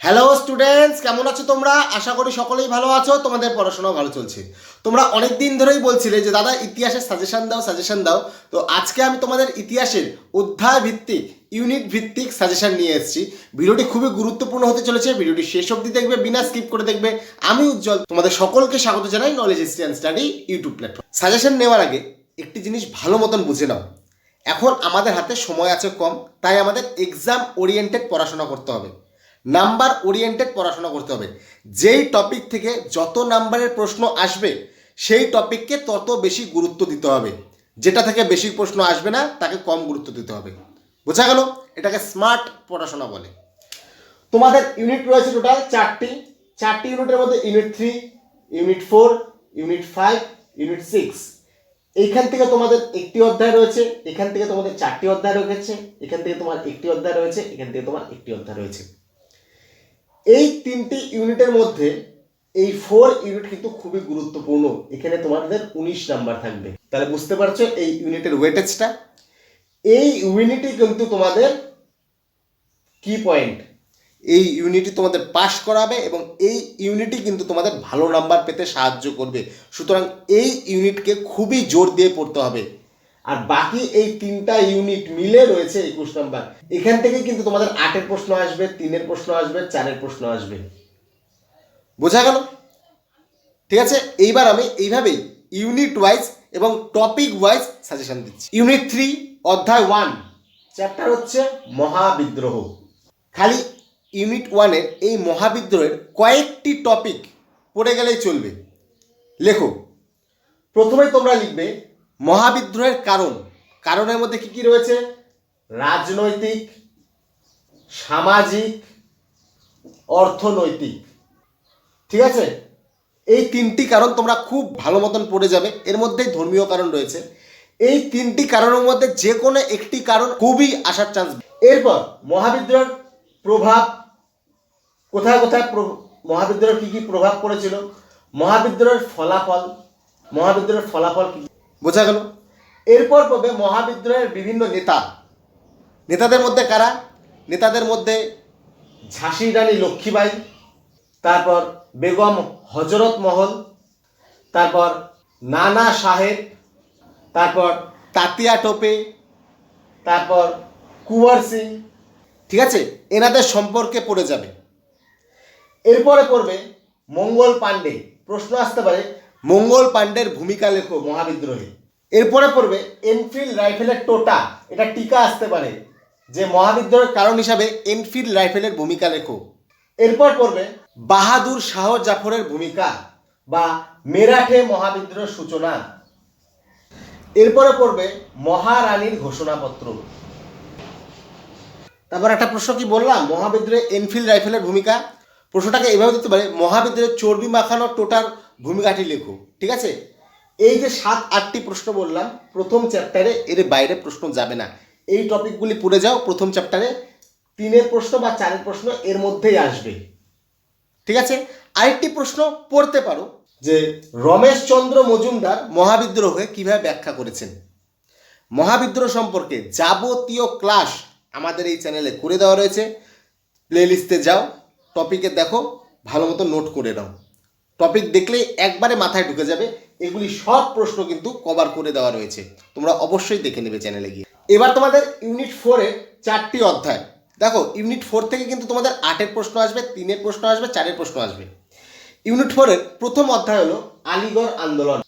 Hello students কেমন আছো তোমরা? আশা করি সকলেই ভালো আছো, তোমাদের পড়াশোনাও ভালো চলছে। তোমরা অনেক দিন ধরেই বলছিলে যে, দাদা, ইতিহাসের সাজেশন দাও সাজেশন দাও। তো আজকে আমি তোমাদের ইতিহাসের অধ্যায় ভিত্তিক ইউনিট ভিত্তিক সাজেশন নিয়ে এসেছি। ভিডিওটি খুবই গুরুত্বপূর্ণ হতে চলেছে। ভিডিওটি শেষ অবধি দেখবে, বিনা স্কিপ করে দেখবে। আমি উজ্জ্বল, তোমাদের সকলকে স্বাগত জানাই knowledge stand study YouTube platform suggestion নেওয়ার আগে একটি জিনিস ভালো মতন বুঝে নাও। এখন আমাদের হাতে সময় আছে কম, তাই আমাদের এক্সাম ওরিয়েন্টেড পড়াশোনা করতে হবে। নাম্বার ওরিয়েন্টেড পড়াশোনা করতে হবে। যেই টপিক থেকে যত নাম্বারের প্রশ্ন আসবে, সেই টপিককে তত বেশি গুরুত্ব দিতে হবে। যেটা থেকে বেশি প্রশ্ন আসবে না, তাকে কম গুরুত্ব দিতে হবে। বোঝা গেল? এটাকে স্মার্ট পড়াশোনা বলে। তোমাদের ইউনিট রয়েছে টোটাল চারটি। চারটি ইউনিটের মধ্যে unit three unit four unit five unit six এইখান থেকে তোমাদের একটি অধ্যায় রয়েছে, এখান থেকে তোমাদের চারটি অধ্যায় রয়েছে, এখান থেকে তোমার একটি অধ্যায় রয়েছে, এখান থেকে তোমার একটি অধ্যায় রয়েছে। এই তিনটি ইউনিটের মধ্যে এই ফোর ইউনিট কিন্তু খুবই গুরুত্বপূর্ণ। এখানে তোমাদের উনিশ নাম্বার থাকবে। তাহলে বুঝতে পারছ এই ইউনিটের ওয়েটেজটা এই ইউনিটই কিন্তু তোমাদের কি পয়েন্ট এই ইউনিটই তোমাদের পাস করাবে এবং এই ইউনিটই কিন্তু তোমাদের ভালো নাম্বার পেতে সাহায্য করবে। সুতরাং এই ইউনিটকে খুবই জোর দিয়ে পড়তে হবে। আর বাকি এই তিনটা ইউনিট মিলে রয়েছে একুশ নাম্বার। এখান থেকে কিন্তু তোমাদের আটের প্রশ্ন আসবে, তিনের প্রশ্ন আসবে, চারের প্রশ্ন আসবে। বোঝা গেল? ঠিক আছে? এইবার আমি এইভাবেই ইউনিট ওয়াইজ এবং টপিক ওয়াইজ সাজেশন দিচ্ছি। ইউনিট থ্রি অধ্যায় ওয়ান চ্যাপ্টার হচ্ছে মহাবিদ্রোহ। খালি ইউনিট ওয়ানের এই মহাবিদ্রোহের কয়েকটি টপিক পড়ে গেলেই চলবে। লেখো। প্রথমেই তোমরা লিখবে মহাবিদ্রোহের কারণ। কারণের মধ্যে কি কি রয়েছে? রাজনৈতিক, সামাজিক, অর্থনৈতিক। ঠিক আছে? এই তিনটি কারণ তোমরা খুব ভালো মতন পড়ে যাবে। এর মধ্যেই ধর্মীয় কারণ রয়েছে। এই তিনটি কারণের মধ্যে যে কোনো একটি কারণ খুবই আসার চান্স এরপর মহাবিদ্রোহের প্রভাব। কোথায় কোথায় মহাবিদ্রোহের কী কী প্রভাব পড়েছিল? মহাবিদ্রোহের ফলাফল। মহাবিদ্রোহের ফলাফল কি বোঝা গেল? এরপর পাবে মহাবিদ্রোহের বিভিন্ন নেতা। নেতাদের মধ্যে কারা? নেতাদের মধ্যে ঝাঁসি রানী লক্ষ্মীবাই তারপর বেগম হজরত মহল, তারপর নানা সাহেব, তারপর তাতিয়া টোপে, তারপর কুয়ার সিং। ঠিক আছে? এনাদের সম্পর্কে পড়ে যাবে। এরপরে পড়বে মঙ্গল পাণ্ডে। প্রশ্ন আসতে পারে মঙ্গল পাণ্ডের ভূমিকা লেখো মহাবিদ্রোহে। এরপরে পড়বে এনফিল্ড রাইফেলের টোটা। এটা টিকা আসতে পারে। যে মহাবিদ্রোহের কারণ হিসাবে এনফিল্ড রাইফেলের ভূমিকা লেখো। এরপর পড়বে বাহাদুর শাহ জাফরের ভূমিকা বা মেরাঠে মহাবিদ্রোহের সূচনা। এরপরে পড়বে মহারানীর ঘোষণাপত্র। তারপর একটা প্রশ্ন কি বললাম? মহাবিদ্রোহে এনফিল্ড রাইফেলের ভূমিকা? প্রশ্নটাকে এভাবে দিতে পারে, মহাবিদ্রোহের চর্বি মাখানো টোটার ভূমিকাটি লেখো ঠিক আছে? এই যে সাত, আটটি প্রশ্ন বললাম, প্রথম চ্যাপ্টারে এর বাইরে প্রশ্ন যাবে না। এই টপিকগুলি পড়ে যাও, প্রথম চ্যাপ্টারে তিনের প্রশ্ন বা চারের প্রশ্ন এর মধ্যেই আসবে। ঠিক আছে? আরেকটি প্রশ্ন পড়তে পারো, যে রমেশচন্দ্র মজুমদার মহাবিদ্রোহে কীভাবে ব্যাখ্যা করেছেন? মহাবিদ্রোহ সম্পর্কে যাবতীয় ক্লাস আমাদের এই চ্যানেলে করে দেওয়া রয়েছে। প্লেলিস্টে যাও টপিকে দেখো, ভালো মতো নোট করে নাও। টপিক দেখলেই একবারে মাথায় ঢুকে যাবে। এগুলি সব প্রশ্ন কিন্তু কভার করে দেওয়া রয়েছে। তোমরা অবশ্যই দেখে নেবে চ্যানেলে গিয়ে। এবার তোমাদের ইউনিট ফোরে চারটি অধ্যায়। দেখো ইউনিট ফোর থেকে কিন্তু তোমাদের আটের প্রশ্ন আসবে, তিনের প্রশ্ন আসবে, চারের প্রশ্ন আসবে। ইউনিট ফোরের প্রথম অধ্যায় হলো আলিগড় আন্দোলন।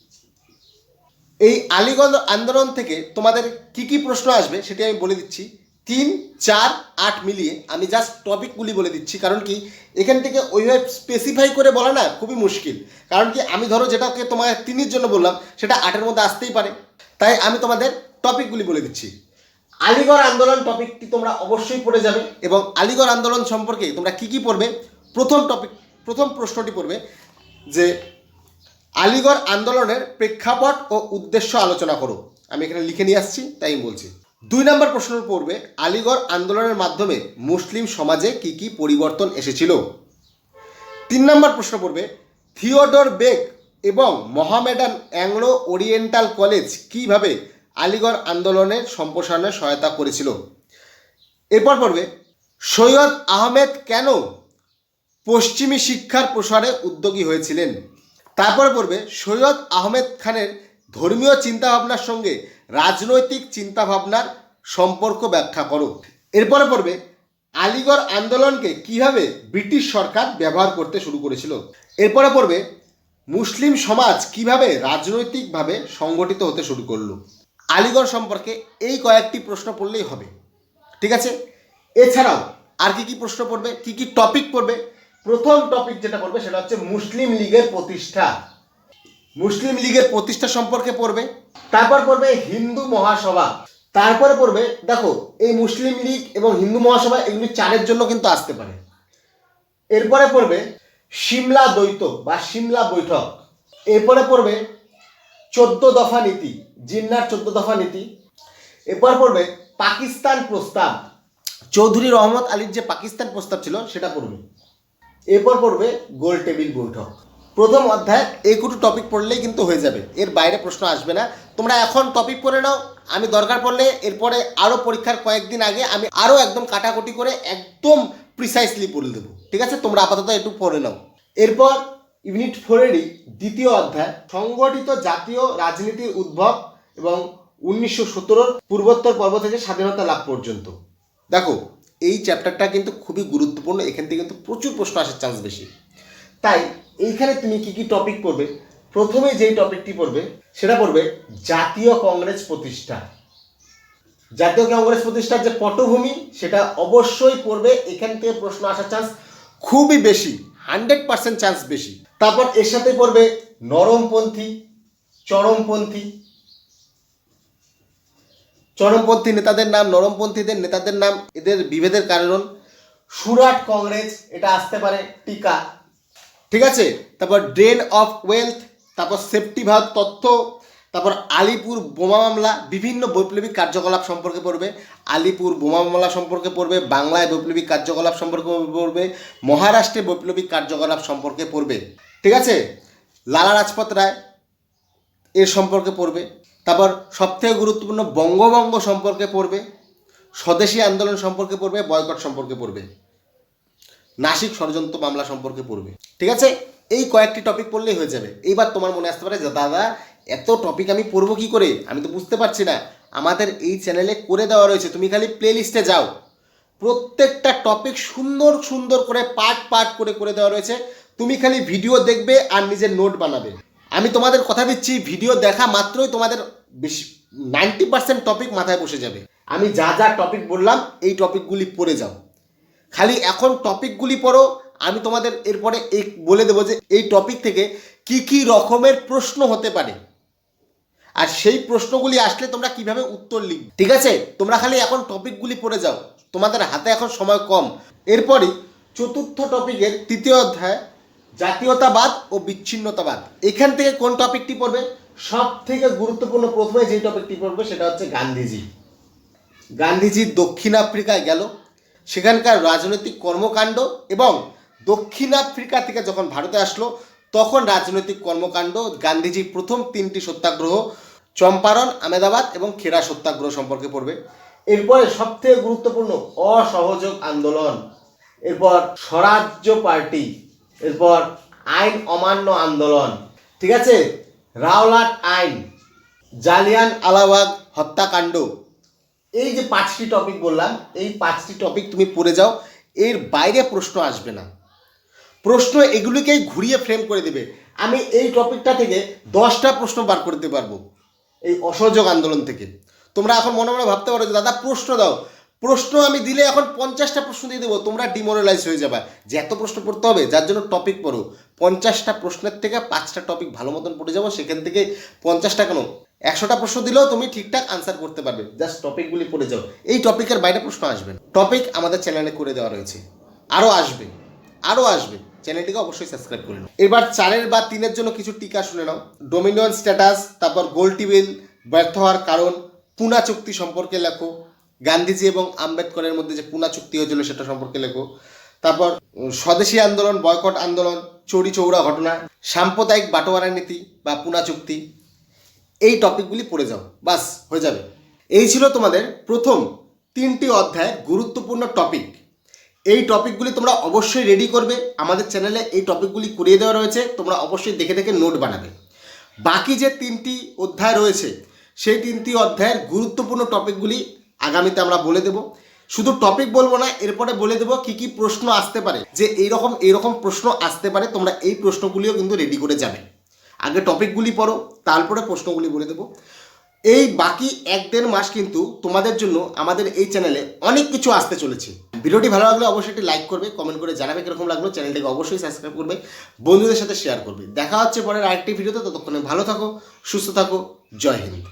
এই আলিগড় আন্দোলন থেকে তোমাদের কি কি প্রশ্ন আসবে, সেটি আমি বলে দিচ্ছি। তিন, চার, আট মিলিয়ে আমি জাস্ট টপিকগুলি বলে দিচ্ছি। কারণ কি, এখান থেকে ওইভাবে স্পেসিফাই করে বলা না খুবই মুশকিল। কারণ কি, আমি ধরো যেটাকে তোমার তিনের জন্য বললাম, সেটা আটের মধ্যে আসতেই পারে। তাই আমি তোমাদের টপিকগুলি বলে দিচ্ছি। আলিগড় আন্দোলন টপিকটি তোমরা অবশ্যই পড়ে যাবে এবং আলিগড় আন্দোলন সম্পর্কে তোমরা কি কি পড়বে? প্রথম টপিক প্রথম প্রশ্নটি পড়বে যে, আলিগড় আন্দোলনের প্রেক্ষাপট ও উদ্দেশ্য আলোচনা করো। আমি এখানে লিখে নিয়ে আসছি, তাই বলছি। দুই নম্বর প্রশ্ন পড়বে, আলিগড় আন্দোলনের মাধ্যমে মুসলিম সমাজে কি কি পরিবর্তন এসেছিল? তিন নম্বর প্রশ্ন পড়বে, থিওডর বেগ এবং মহামেডান অ্যাংলো ওরিয়েন্টাল কলেজ কীভাবে আলিগড় আন্দোলনের সম্প্রসারণে সহায়তা করেছিল? এরপর পড়বে, সৈয়দ আহমেদ কেন পশ্চিমী শিক্ষার প্রসারে উদ্যোগী হয়েছিলেন? তারপরে পড়বে, সৈয়দ আহমেদ খানের ধর্মীয় চিন্তাভাবনার সঙ্গে রাজনৈতিক চিন্তাভাবনার সম্পর্ক ব্যাখ্যা করো। এরপরে পড়বে, আলিগড় আন্দোলনকে কীভাবে ব্রিটিশ সরকার ব্যবহার করতে শুরু করেছিল? এরপরে পড়বে, মুসলিম সমাজ কীভাবে রাজনৈতিকভাবে সংগঠিত হতে শুরু করল? আলিগড় সম্পর্কে এই কয়েকটি প্রশ্ন পড়লেই হবে। ঠিক আছে? এছাড়াও আর কি কি প্রশ্ন পড়বে, কি কি টপিক পড়বে? প্রথম টপিক যেটা পড়বে সেটা হচ্ছে মুসলিম লীগের প্রতিষ্ঠা। মুসলিম লীগের প্রতিষ্ঠা সম্পর্কে পড়বে, তারপর পড়বে হিন্দু মহাসভা, তারপরে পড়বে, দেখো, এই মুসলিম লীগ এবং হিন্দু মহাসভা এগুলি চারের জন্য কিন্তু আসতে পারে। এরপরে পড়বে সিমলা দ্বৈত বা সিমলা বৈঠক। এরপরে পড়বে চোদ্দ দফা নীতি, জিন্নার চোদ্দ দফা নীতি। এরপর পড়বে পাকিস্তান প্রস্তাব। চৌধুরী রহমত আলীর যে পাকিস্তান প্রস্তাব ছিল, সেটা পড়বে। এরপর পড়বে গোল টেবিল বৈঠক। প্রথম অধ্যায়, এই কুটু টপিক পড়লেই কিন্তু হয়ে যাবে। এর বাইরে প্রশ্ন আসবে না। তোমরা এখন টপিক পড়ে নাও। আমি দরকার পড়লে এরপরে আরও পরীক্ষার কয়েকদিন আগে আমি আরও একদম কাটাকুটি করে একদম প্রিসাইসলি পড়ে দেবো। ঠিক আছে? তোমরা আপাতত একটু পড়ে নাও। এরপর ইউনিট ফোরেরই দ্বিতীয় অধ্যায়, সংগঠিত জাতীয় রাজনীতির উদ্ভব এবং উনিশশো সতেরোর পূর্বোত্তর পর্ব থেকে স্বাধীনতা লাভ পর্যন্ত। দেখো, এই চ্যাপ্টারটা কিন্তু খুবই গুরুত্বপূর্ণ। এখান থেকে কিন্তু প্রচুর প্রশ্ন আসার চান্স বেশি। তাই এইখানে তুমি কি কি টপিক পড়বে? প্রথমে যেই টপিকটি পড়বে, সেটা পড়বে জাতীয় কংগ্রেস প্রতিষ্ঠা। জাতীয় কংগ্রেস প্রতিষ্ঠার যে পটভূমি, সেটা অবশ্যই পড়বে। এখান থেকে প্রশ্ন আসার চান্স খুবই বেশি হান্ড্রেড পার্সেন্ট চান্স বেশি। তারপর এর সাথে পড়বে নরমপন্থী, চরমপন্থী। চরমপন্থী নেতাদের নাম, নরমপন্থীদের নেতাদের নাম, এদের বিভেদের কারণ। সুরাট কংগ্রেস, এটা আসতে পারে টিকা। ঠিক আছে? তারপর ড্রেন অফ ওয়েলথ তারপর সেফটি ভারত তথ্য, তারপর আলিপুর বোমা মামলা, বিভিন্ন বৈপ্লবিক কার্যকলাপ সম্পর্কে পড়বে। আলিপুর বোমা মামলা সম্পর্কে পড়বে, বাংলায় বৈপ্লবিক কার্যকলাপ সম্পর্কে পড়বে, মহারাষ্ট্রে বৈপ্লবিক কার্যকলাপ সম্পর্কে পড়বে। ঠিক আছে? লালা রাজপথ রায় এর সম্পর্কে পড়বে। তারপর সবথেকে গুরুত্বপূর্ণ বঙ্গভঙ্গ সম্পর্কে পড়বে। স্বদেশী আন্দোলন সম্পর্কে পড়বে, বয়কট সম্পর্কে পড়বে। নাসিক ষড়যন্ত্র মামলা সম্পর্কে পড়বে। ঠিক আছে? এই কয়েকটি টপিক পড়লেই হয়ে যাবে। এইবার তোমার মনে আসতে পারে যে, দাদা, এত টপিক আমি পড়ব কি করে? আমি তো বুঝতে পারছি না। আমাদের এই চ্যানেলে করে দেওয়া রয়েছে। তুমি খালি প্লে লিস্টে যাও। প্রত্যেকটা টপিক সুন্দর সুন্দর করে পার্ট পার্ট করে করে দেওয়া রয়েছে। তুমি খালি ভিডিও দেখবে আর নিজের নোট বানাবে। আমি তোমাদের কথা দিচ্ছি ভিডিও দেখা মাত্রই তোমাদের বেশি নাইনটি পার্সেন্ট টপিক মাথায় বসে যাবে। আমি যা যা টপিক বললাম, এই টপিকগুলি পড়ে যাও। খালি এখন টপিকগুলি পড়ো আমি তোমাদের এরপরে এই বলে দেবো যে এই টপিক থেকে কি কি রকমের প্রশ্ন হতে পারে। আর সেই প্রশ্নগুলি আসলে তোমরা কীভাবে উত্তর লিখবে। ঠিক আছে? তোমরা খালি এখন টপিকগুলি পড়ে যাও। তোমাদের হাতে এখন সময় কম। এরপরই চতুর্থ টপিকের তৃতীয় অধ্যায়, জাতীয়তাবাদ ও বিচ্ছিন্নতাবাদ। এখান থেকে কোন টপিকটি পড়বে? সব থেকে গুরুত্বপূর্ণ প্রথমে যে টপিকটি পড়বে সেটা হচ্ছে গান্ধীজি। গান্ধীজি দক্ষিণ আফ্রিকায় গেল। সেখানকার রাজনৈতিক কর্মকাণ্ড এবং দক্ষিণ আফ্রিকা থেকে যখন ভারতে আসলো, তখন রাজনৈতিক কর্মকাণ্ড, গান্ধীজি প্রথম তিনটি সত্যাগ্রহ, চম্পারণ আমেদাবাদ এবং খেরা সত্যাগ্রহ সম্পর্কে পড়বে। এরপরে সবথেকে গুরুত্বপূর্ণ, অসহযোগ আন্দোলন। এরপর স্বরাজ্য পার্টি, এরপর আইন অমান্য আন্দোলন। ঠিক আছে? রাওলাট আইন, জালিয়ান আলাবাগ হত্যাকাণ্ড। এই যে পাঁচটি টপিক বললাম, এই পাঁচটি টপিক তুমি পড়ে যাও, এর বাইরে প্রশ্ন আসবে না। প্রশ্ন এগুলিকেই ঘুরিয়ে ফ্রেম করে দেবে। আমি এই টপিকটা থেকে দশটা প্রশ্ন বার করতে পারব, এই অসহযোগ আন্দোলন থেকে। তোমরা এখন মনে মনে ভাবতে পারো যে, দাদা, প্রশ্ন দাও। প্রশ্ন আমি দিলে এখন পঞ্চাশটা প্রশ্ন দিয়ে দেবো, তোমরা ডিমোরালাইজ হয়ে যাবে। যে এত প্রশ্ন পড়তে হবে, যার জন্য টপিক পড়ো। পঞ্চাশটা প্রশ্নের থেকে পাঁচটা টপিক ভালো মতন পড়ে যাব, সেখান থেকে পঞ্চাশটা কেন? একশোটা প্রশ্ন দিলেও তুমি ঠিকঠাক আনসার করতে পারবে। জাস্ট টপিকগুলি পড়ে যাও। এই টপিকের বাইরে প্রশ্ন আসবে টপিক আমাদের চ্যানেলে করে দেওয়া রয়েছে। আরও আসবে। আরও আসবে। চ্যানেলটিকে অবশ্যই সাবস্ক্রাইব করে নাও। এবার চারের বা তিনের জন্য কিছু টিকা শুনে নাও। ডোমিনিয়ন স্ট্যাটাস, তারপর বিল, ব্যর্থ হওয়ার কারণ, পুনা চুক্তি সম্পর্কে লেখো, গান্ধীজি এবং আম্বেদকরের মধ্যে যে পুনা চুক্তি হয়েছিল সেটা সম্পর্কে লেখো, তারপর স্বদেশী আন্দোলন, বয়কট আন্দোলন, চৌরি চৌরা ঘটনা, সাম্প্রদায়িক বাটোয়ারা নীতি বা পুনা চুক্তি, এই টপিকগুলি পড়ে যাও, বাস, হয়ে যাবে। এই ছিল তোমাদের প্রথম তিনটি অধ্যায় গুরুত্বপূর্ণ টপিক। এই টপিকগুলি তোমরা অবশ্যই রেডি করবে। আমাদের চ্যানেলে এই টপিকগুলি করিয়ে দেওয়া রয়েছে, তোমরা অবশ্যই দেখে দেখে নোট বানাবে। বাকি যে তিনটি অধ্যায় রয়েছে, সেই তিনটি অধ্যায়ের গুরুত্বপূর্ণ টপিকগুলি আগামীতে আমরা বলে দেব। শুধু টপিক বলব না, এরপরে বলে দেবো কি কি প্রশ্ন আসতে পারে। যে এইরকম এইরকম প্রশ্ন আসতে পারে, তোমরা এই প্রশ্নগুলিও কিন্তু রেডি করে যাবে। আগে টপিকগুলি পড়ো, তারপরে প্রশ্নগুলি বলে দেবো। এই বাকি এক দেড় মাস কিন্তু তোমাদের জন্য আমাদের এই চ্যানেলে অনেক কিছু আসতে চলেছে। ভিডিওটি ভালো লাগলে অবশ্যই একটি লাইক করবে কমেন্ট করে জানাবে কীরকম লাগল, চ্যানেলটিকে অবশ্যই সাবস্ক্রাইব করবে, বন্ধুদের সাথে শেয়ার করবে। দেখা হচ্ছে পরের আরেকটি ভিডিওতে, ততক্ষণে ভালো থাকো, সুস্থ থাকো, জয় হিন্দ।